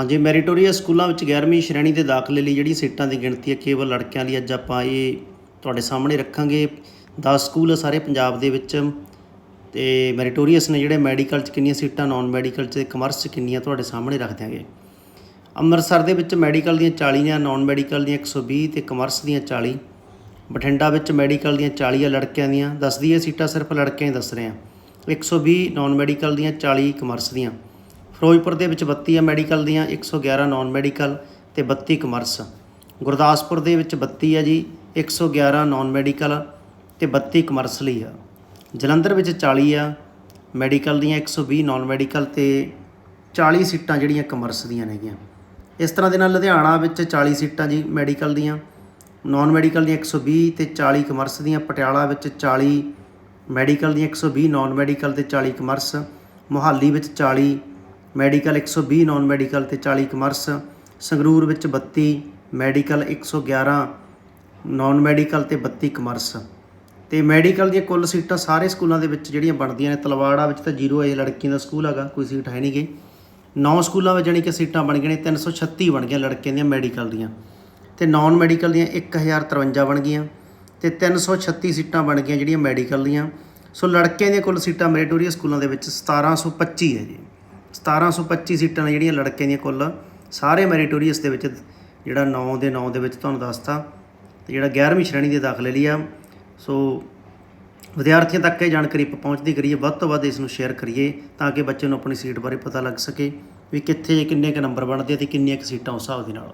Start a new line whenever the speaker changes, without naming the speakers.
ਹਾਂਜੀ ਮੈਰੀਟੋਰੀਅਸ ਸਕੂਲਾਂ ਵਿੱਚ 11ਵੀਂ ਸ਼੍ਰੇਣੀ ਦੇ ਦਾਖਲੇ ਲਈ ਜਿਹੜੀ ਸੀਟਾਂ ਦੀ ਗਿਣਤੀ ਹੈ, ਕੇਵਲ ਲੜਕਿਆਂ ਲਈ ਅੱਜ ਆਪਾਂ ਇਹ ਤੁਹਾਡੇ ਸਾਹਮਣੇ ਰੱਖਾਂਗੇ। 10 ਸਕੂਲ ਸਾਰੇ ਪੰਜਾਬ ਦੇ ਵਿੱਚ ਤੇ ਮੈਰੀਟੋਰੀਅਸ ਨੇ ਜਿਹੜੇ ਮੈਡੀਕਲ 'ਚ ਕਿੰਨੀਆਂ ਸੀਟਾਂ ਨਾਨ ਮੈਡੀਕਲ 'ਚ ਤੇ ਕਮਰਸ 'ਚ ਕਿੰਨੀਆਂ ਤੁਹਾਡੇ ਸਾਹਮਣੇ ਰੱਖ ਦਿਆਂਗੇ। ਅੰਮ੍ਰਿਤਸਰ ਦੇ ਵਿੱਚ ਮੈਡੀਕਲ ਦੀਆਂ 40 ਨੇ ਨਾਨ ਮੈਡੀਕਲ ਦੀਆਂ 120 ਤੇ ਕਮਰਸ ਦੀਆਂ 40 ਬਠਿੰਡਾ ਵਿੱਚ ਮੈਡੀਕਲ ਦੀਆਂ 40 ਆ ਲੜਕਿਆਂ ਦੀਆਂ। ਦੱਸਦੀ ਹੈ ਸੀਟਾਂ ਸਿਰਫ ਲੜਕਿਆਂ ਹੀ ਦੱਸ ਰਹੇ ਆ। 120 ਨਾਨ ਮੈਡੀਕਲ ਦੀਆਂ 40 ਕਮਰਸ ਦੀਆਂ। ਫਿਰੋਜ਼ਪੁਰ ਦੇ ਵਿੱਚ 32 ਆ ਮੈਡੀਕਲ ਦੀਆਂ 111 ਨਾਨ ਮੈਡੀਕਲ ਤੇ 32 ਕਮਰਸ ਗੁਰਦਾਸਪੁਰ ਦੇ ਵਿੱਚ 32 ਆ ਜੀ 111 ਨਾਨ ਮੈਡੀਕਲ ਤੇ 32 ਕਮਰਸ ਲਈ ਆ। ਜਲੰਧਰ ਵਿੱਚ 40 ਆ, ਮੈਡੀਕਲ ਦੀਆਂ 120 ਨਾਨ ਮੈਡੀਕਲ ਤੇ 40 ਸੀਟਾਂ ਜਿਹੜੀਆਂ ਕਮਰਸ ਦੀਆਂ ਨੇਗੀਆਂ। ਇਸ ਤਰ੍ਹਾਂ ਦੇ ਨਾਲ ਲੁਧਿਆਣਾ ਵਿੱਚ 40 ਸੀਟਾਂ ਜੀ ਮੈਡੀਕਲ ਦੀਆਂ ਨਾਨ ਮੈਡੀਕਲ ਦੀਆਂ 120 ਤੇ 40 ਕਮਰਸ ਦੀਆਂ, ਪਟਿਆਲਾ ਵਿੱਚ 40 ਮੈਡੀਕਲ ਦੀਆਂ 120 ਨਾਨ ਮੈਡੀਕਲ ਤੇ 40 ਕਮਰਸ ਮੁਹਾਲੀ ਵਿੱਚ 40 ਮੈਡੀਕਲ 120 ਨਾਨ ਮੈਡੀਕਲ ਤੇ 40 ਕਮਰਸ ਸੰਗਰੂਰ ਵਿੱਚ 32 ਮੈਡੀਕਲ 111 ਨਾਨ ਮੈਡੀਕਲ ਤੇ 32 ਕਮਰਸ ਤੇ ਮੈਡੀਕਲ ਦੀਆਂ ਕੁੱਲ ਸੀਟਾਂ ਸਾਰੇ ਸਕੂਲਾਂ ਦੇ ਵਿੱਚ ਜਿਹੜੀਆਂ ਬਣਦੀਆਂ ਨੇ, ਤਲਵਾੜਾ ਵਿੱਚ ਤਾਂ ਜ਼ੀਰੋ ਹੈ ਲੜਕੀਆਂ ਦਾ ਸਕੂਲ ਹੈਗਾ, ਕੋਈ ਸੀਟ ਹੈ ਨਹੀਂ ਗਈ ਨੌ ਸਕੂਲਾਂ ਵਿੱਚ ਜਾਣੀ ਕਿ ਸੀਟਾਂ ਬਣ ਗਈਆਂ ਨੇ 336 ਬਣ ਗਈਆਂ ਲੜਕਿਆਂ ਦੀਆਂ ਮੈਡੀਕਲ ਦੀਆਂ। ਤੇ ਨਾਨ ਮੈਡੀਕਲ ਦੀਆਂ 1053 ਬਣ ਗਈਆਂ, ਤੇ 336 ਸੀਟਾਂ ਬਣ ਗਈਆਂ ਜਿਹੜੀਆਂ ਮੈਡੀਕਲ ਦੀਆਂ। ਸੋ ਲੜਕਿਆਂ ਦੀਆਂ ਕੁੱਲ ਸੀਟਾਂ ਮੈਰੀਟੋਰੀਅਸ ਸਕੂਲਾਂ ਦੇ ਵਿੱਚ 1725 ਹੈ ਜੀ। 1725 ਸੀਟਾਂ ਨੇ ਜਿਹੜੀਆਂ ਲੜਕਿਆਂ ਦੀਆਂ ਕੁੱਲ, ਸਾਰੇ ਮੈਰੀਟੋਰੀਅਸ ਦੇ ਵਿੱਚ ਜਿਹੜਾ 9 ਦੇ 9 ਦੇ ਵਿੱਚ ਤੁਹਾਨੂੰ ਦੱਸਤਾ, ਤੇ ਜਿਹੜਾ 11ਵੀਂ ਸ਼੍ਰੇਣੀ ਦੇ ਦਾਖਲੇ ਲਈ ਆ। ਸੋ ਵਿਦਿਆਰਥੀਆਂ ਤੱਕ ਇਹ ਜਾਣਕਾਰੀ ਪਹੁੰਚਦੀ ਕਰੀਏ, ਵੱਧ ਤੋਂ ਵੱਧ ਇਸ ਨੂੰ ਸ਼ੇਅਰ ਕਰੀਏ ਤਾਂ ਕਿ ਬੱਚੇ ਨੂੰ ਆਪਣੀ ਸੀਟ ਬਾਰੇ ਪਤਾ ਲੱਗ ਸਕੇ ਵੀ ਕਿੱਥੇ ਕਿੰਨੇ ਕੁ ਨੰਬਰ ਬਣਦੇ ਆ ਤੇ ਕਿੰਨੀਆਂ ਕੁ ਸੀਟਾਂ ਉਸ ਹਿਸਾਬ ਦੇ ਨਾਲ।